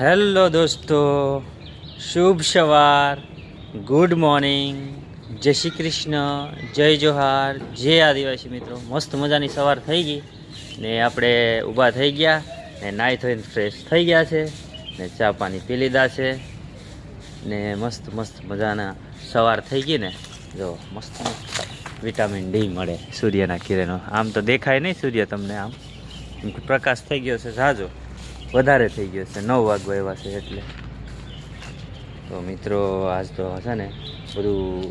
Hello દોસ્તો, શુભ સવાર, good morning, જય શ્રી કૃષ્ણ, જય જોહાર, જય આદિવાસી મિત્રો. મસ્ત મજાની સવાર થઈ ગઈ ને આપણે ઊભા થઈ ગયા ને નાહી થઈને ફ્રેશ થઈ ગયા છે ને ચા પાણી પી લીધા છે ને મસ્ત મસ્ત મજાના સવાર થઈ ગઈ ને. જો, મસ્ત મસ્ત વિટામિન ડી મળે સૂર્યના કિરણો. આમ તો દેખાય નહીં સૂર્ય તમને આમ. પ્રકાશ થઈ ગયો છે ઝાઝો. વધારે થઈ ગયો છે. નવ વાગવા એવા છે એટલે. તો મિત્રો, આજ તો છે ને બધું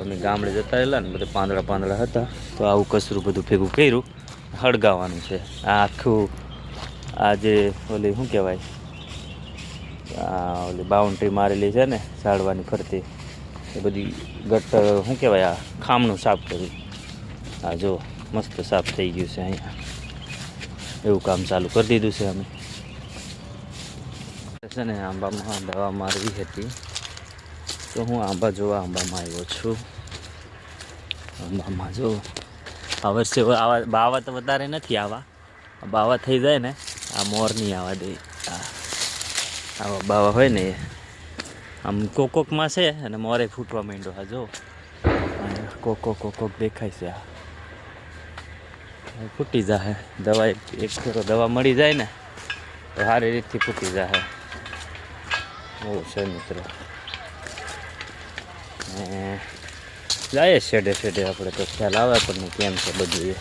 અમે ગામડે જતા રહેલા ને બધા પાંદડા પાંદડા હતા. તો આવું કચરું બધું ભેગું કર્યું. હળગાવવાનું છે. આ આખું આ જે ઓલી શું કહેવાય? આ ઓલી બાઉન્ડ્રી મારેલી છે ને, ઝાડવાની ફરતી. એ બધી ગટર, શું કહેવાય, આ ખામણું સાફ કર્યું. આ જો મસ્ત સાફ થઈ ગયું છે અહીંયા. એવું કામ ચાલુ કરી દીધું છે અમે. છે ને, આંબામાં દવા મારવી હતી. તો હું આંબા જોવા આંબામાં આવ્યો છું. આંબામાં જો આ વર્ષે આવા, બાવા તો વધારે નથી આવા. બાવા થઈ જાય ને, આ મોર નહીં આવા દે. આવા બાવા હોય ને, આમ કોકોકમાં છે અને મોરે ફૂટવા માંડ્યો હા, જો. કોકો, કોકોક દેખાય છે આ. ફૂટી જાય દવા એક ફેરો દવા મળી જાય ને, તો સારી રીતથી ફૂટી જાહે. એવું છે મિત્રો જાય શેડે શેડે આપણે તો ખ્યાલ આવે આપણને કેમ છે બધું.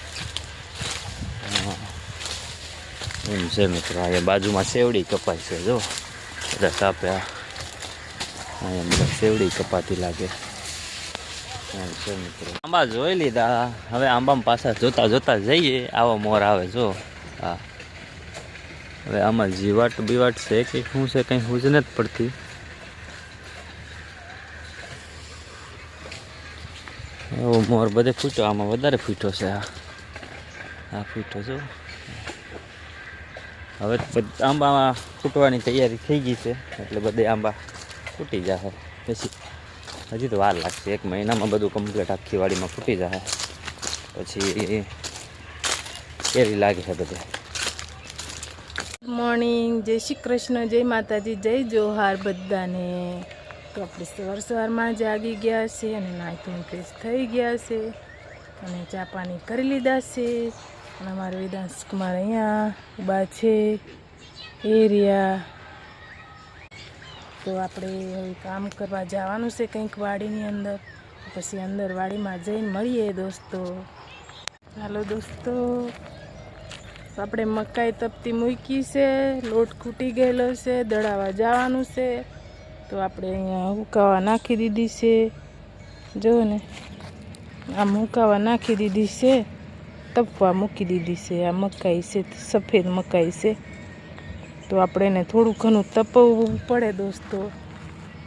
એમ છે મિત્રો અહીંયા બાજુમાં સેવડી કપાય છે, જો. બધા કાપે અહીંયા બધા સેવડી કપાતી લાગે. એમ છે મિત્રો. આંબા જોઈ લીધા. હવે આંબામાં પાછા જોતા જોતા જઈએ. આવો મોર આવે, જો. હા. હવે આમાં જીવાટ બીવાટ છે કે શું છે કંઈ હું જ નથી પડતી. એવો મોર બધે ફૂટો આમાં વધારે ફૂટો છે આ. આ ફૂટો છો હવે આંબામાં ફૂટવાની તૈયારી થઈ ગઈ છે, એટલે બધે આંબા ફૂટી જશે પછી હજી તો વાર લાગશે, એક મહિનામાં બધું કમ્પ્લીટ આખી વાડીમાં ફૂટી જશે પછી કેરી લાગે છે બધે. મોર્નિંગ, જય શ્રી કૃષ્ણ, જય માતાજી, જય જોહાર બધાને. તો આપણે સવાર સવારમાં જાગી ગયા છે અને નાહી ફ્રેશ થઈ ગયા છે અને ચા પાણી કરી લીધા છે. અને અમારે વેદાંશ કુમાર અહીંયા ઊભા છે, એરિયા. તો આપણે હવે કામ કરવા જવાનું છે કંઈક વાડીની અંદર. પછી અંદર વાડીમાં જઈને મળીએ દોસ્તો. હાલો દોસ્તો. આપણે મકાઈ તપતી મૂકી છે, લોટ ખૂટી ગયેલો છે દળાવા જવાનું છે. તો આપણે અહીંયા હુકાવા નાખી દીધી છે. જો ને, આમ હુકાવા નાખી દીધી છે, તપવા મૂકી દીધી છે. આ મકાઈ છે, સફેદ મકાઈ છે. તો આપણે એને થોડું ઘણું તપવવું પડે દોસ્તો.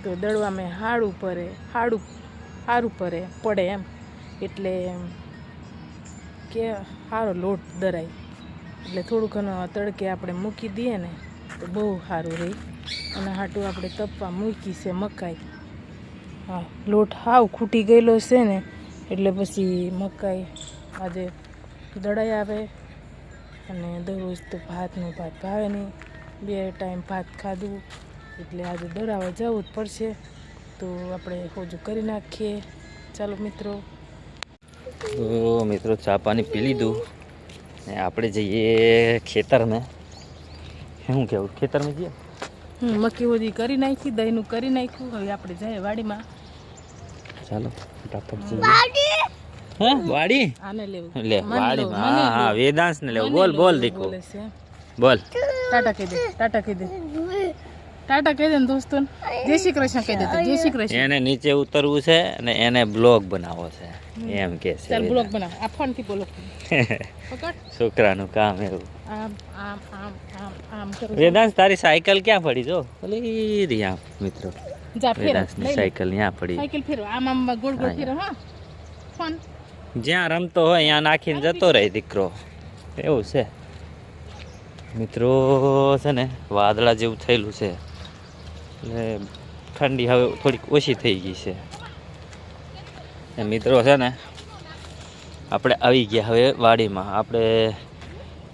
તો દળવામાં હાડું પડે હાડું સારું પડે પડે એમ. એટલે કે સારો લોટ દરાય. એટલે થોડું ઘણું તડકે આપણે મૂકી દઈએ ને, તો બહુ સારું રહે. અને હાટું આપણે તપવા મૂકી છે મકાઈ. હા, લોટ હાવ ખૂટી ગયેલો છે ને, એટલે પછી મકાઈ આજે દડાઈ આવે અને દરરોજ તો ભાતનું ભાત ભાવે નહીં. બે ટાઈમ ભાત ખાધું, એટલે આજે દડાવા જવું જ પડશે. તો આપણે હોજું કરી નાખીએ. ચાલો મિત્રો. મિત્રો, ચા પાણી પી લીધું. ને આપણે જઈએ ખેતરમાં શું કેવું? ખેતરમાં જઈએ? મક્કી મકી બધી કરી નાખી દહીંનું કરી નાખ્યું. હવે આપણે જઈએ વાડીમાં. ચાલો ફટાફટ જઈએ. હે વાડી? આને લેવું. લે વાડી હા હા વેદાંશ ને લેવું. બોલ બોલ દીકો બોલે બોલ. ટાટા કહી દે ટાટા કહી દે. ટાટા કહી દે ને દોસ્તો જય શ્રી કૃષ્ણ કહી દે જય શ્રી કૃષ્ણ. એને નીચે ઉતરવું છે અને એને બ્લોગ બનાવવો છે. એમ કે છે ચાલ બ્લોક બનાવ. આ ફોનથી બોલો. પકડ છોકરાનું કામ એવું. આમ આમ આમ આમ આમ કરું વેદાંશ તારી સાયકલ ક્યાં પડી જો? ઓલી રિયા મિત્રો. જા ફેર. વેદાંશની સાયકલ ત્યાં પડી. સાયકલ ફેરો. આમ આમ ગોળ ગોળ ફેરો હા. ફોન. જ્યાં રમતો હોય ત્યાં નાખીને જતો રહે દીકરો. એવું છે. મિત્રો છે ને વાદળા જેવું થયેલું છે. એટલે ઠંડી હવે થોડીક ઓછી થઈ ગઈ છે. એ મિત્રો છે ને, આપણે આવી ગયા હવે વાડીમાં. આપણે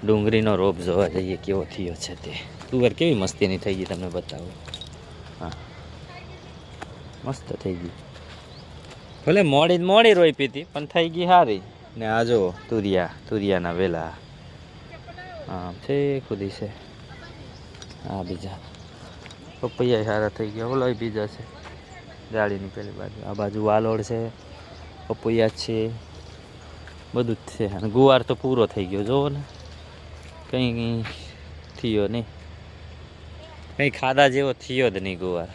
ડુંગળીનો રોપ જોવા જઈએ, કેવો થયો છે તે. તુવર કેવી મસ્તીની થઈ ગઈ તમને બતાવું. હા. મસ્ત થઈ ગઈ. ભલે મોડી મોડી રોઈ પીતી પણ થઈ ગઈ સારી. ને આ જો તુરિયા, તુરિયાના વેલા. હા છે ખુદી છે. હા બીજા. પપૈયા સારા થઈ ગયા. ઓલો બીજા છે જાળીની પેલી બાજુ. આ બાજુ વાલોડ છે, પપૈયા છે, બધું જ છે. અને ગુવાર તો પૂરો થઈ ગયો, જોવો ને. કંઈ કંઈ થયો નહીં. કંઈ ખાધા જેવો થયો જ નહીં ગુવાર.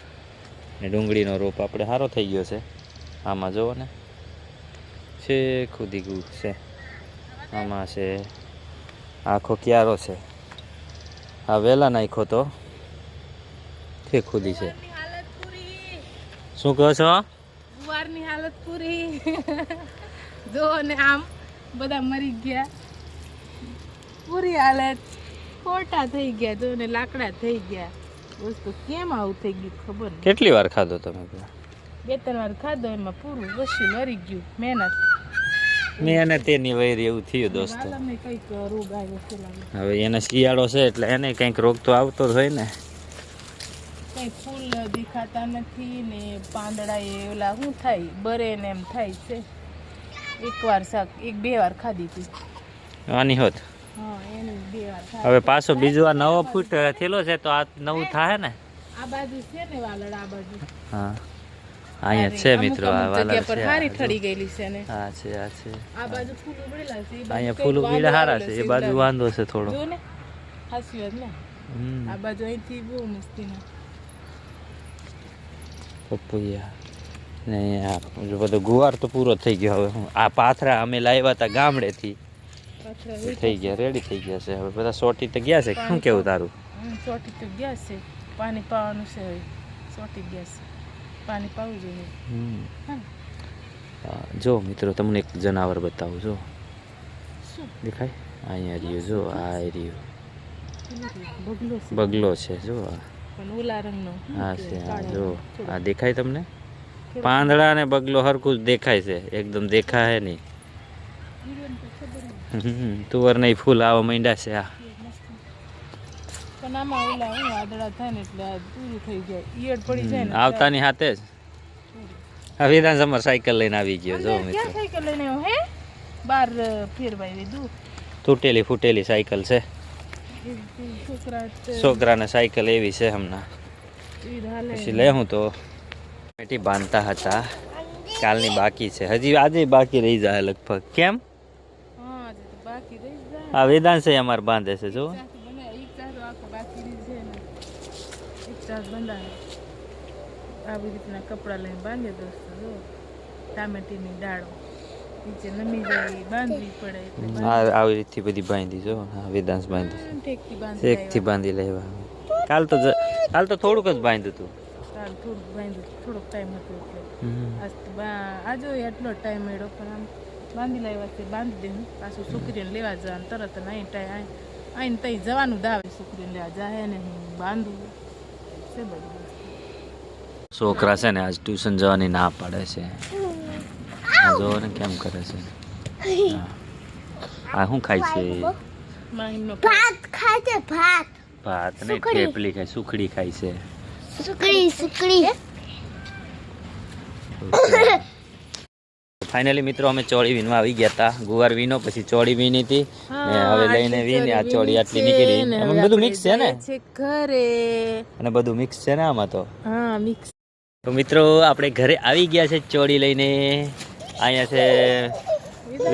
ને ડુંગળીનો રોપ આપણે સારો થઈ ગયો છે. આમાં જુઓ ને. છે ખુદી ગુ છે. આમાં છે, આખો ક્યારો છે. આ વહેલા નાખ્યો તો તે ખુદી છે. શું કહો છો? ગુવારની હાલત પૂરી. જો ને આમ બધા મરી ગયા. પૂરી હાલત. ખોટા થઈ ગયા જો ને લાકડા થઈ ગયા. વસ્તુ કેમ આવું થઈ ગયું ખબર કેટલી વાર ખાધો તમે બે? ત્રણ વાર ખાધો એમાં પૂરું વસ્યું મરી ગયું મહેનત. મેં એની તેની એવું થયું દોસ્તો. હવે એને શિયાળો છે એટલે એને કંઈક રોગ તો આવતો જ હોય ને. કઈ ફૂલ દેખાતા નથી ને પાંદડા એ ઓલા શું થાય બરે ને એમ થાય છે. એકવાર શાક એક બે વાર ખાધી હતી. આની હોત. વાર હવે પાછો બીજો આ નવો ફૂટ થયેલો છે તો આ નવું થાય ને? આ બાજુ છે ને વાલડ આ બાજુ. હા. અહીંયા છે મિત્રો આ છે હારી આ ગયેલી છે ને. હા છે આ છે. આ બાજુ ફૂલ ઉગડેલા છે અહીંયા ફૂલ હારા છે એ બાજુ વાંધો છે થોડો. જો ને હાસી વાત ને. આ બાજુ અહીંથી બહુ મસ્તીના પપૈયા ને આ બધો ગુવાર તો પૂરો થઈ ગયો હવે. આ પાથરા અમે લાવ્યા હતા ગામડેથી. થઈ ગયા રેડી થઈ ગયા છે. હવે બધા સોટી તો ગયા છે? શું કેવું તારું? સોટી તો ગયા છે. પાણી પાવાનું છે ચોટી ગયા છે. પાણી પાવું જોઈએ. હમ. હા. હા, જો મિત્રો તમને એક જનાવર બતાવું જો. દેખાય? અહીંયા રહ્યું જો આ રહ્યું. બગલો બગલો છે જો આ. પણ ઓલા રંગનો. હા છે આ જો આ દેખાય તમને? પાંદડા ને બગલો હરખું જ દેખાય છે એકદમ દેખાય નહીં. તુવર નહીં ફૂલ આવા માંડ્યા છે આ પણ આમાં ઓલા વાદળા થાય ને એટલે પૂરું થઈ જાય. ઈયળ પડી જાય ને આવતાની હાથે જ. આ વિધાન સમર સાયકલ લઈને આવી ગયો જો મિત્રો. સાયકલ લઈને હે? બાર ફેરવાઈ દીધું તૂટેલી ફૂટેલી સાયકલ છે. છોકરાને સાયકલ એવી છે હમણાં. પછી લે હું તો. બેટી બાંધતા હતા. કાલની બાકી છે. હજી આજે બાકી રહી જાય લગભગ. કેમ? આ વેદાંત છે અમારે બાંધે છે જો આવી રીતના કપડાં લઈને બાંધે દોસ્તો ટામેટીની દાળો. આવી રીતથી બધી બાંધી જો વેદાંશ બાંધી એક ઠેકથી બાંધી લેવા કાલ તો જ- કાલ તો થોડુંક જ બાંધ્યું હતું. ચાલ થોડુંક બાંધ્યું થોડોક ટાઈમ હતો એટલે. આજ એટલો ટાઈમ મળ્યો પણ આમ બાંધી લાવ્યા છે બાંધી દે હું. પાછું છોકરીને લેવા જવાનું તરત ને અહીં ટાઈમ અહીં તઈ જવાનું દાવે છોકરીને લેવા જાય ને હું બાંધું. છે બધું છોકરા છે ને આજ ટ્યુશન જવાની ના પાડે છે. જો ને કેમ કરે છે આ શું ખાય છે ભાત ખાય છે ભાત ભાત ને થેપલી ખાય સુખડી ખાય છે સુખડી સુખડી ફાઇનલી મિત્રો અમે ચોળી વીનમાં આવી ગયા હતા ગુવાર વીનો પછી ચોળી વીણી હતી ને હવે લઈને વીને આ ચોળી આટલી નીકળી અમે બધું મિક્સ છે ને છે ઘરે અને બધું મિક્સ છે ને આમાં તો હા મિક્સ તો મિત્રો આપણે ઘરે આવી ગયા છે ચોળી લઈને અહીંયા છે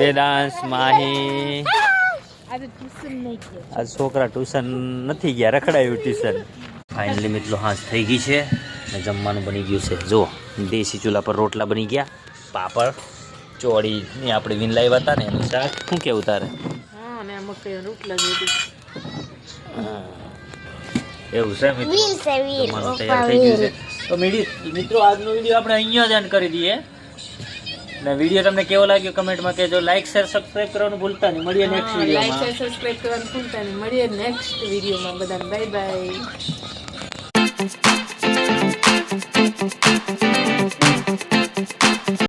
વેદાંશ માહી. આજે છોકરા ટ્યુશન નથી ગયા રખડાયું ટ્યુશન ફાઇનલી મિત્રો હાંસ થઈ ગઈ છે ને જમવાનું બની ગયું છે. જો દેશી ચૂલા પર રોટલા બની ગયા. પાપડ ચોળી ને આપણે વિન લાવ્યા હતા ને એનું શાક. શું કેવું તારે? એવું છે મિત્રો? તો મિત્રો આજનો વીડિયો આપણે અહીંયા જ કરી દઈએ. ને વીડિયો તમને કેવો લાગ્યો કમેન્ટમાં કહેજો. લાઈક શેર સબસ્ક્રાઇબ કરવાનું ભૂલતા નહીં. મળીએ નેક્સ્ટ લાઈક વિડીયોમાં. શેર સબસ્ક્રાઇબ કરવાનું ભૂલતા નહીં. મળીએ નેક્સ્ટ વિડીયોમાં. બધાને બાય બાય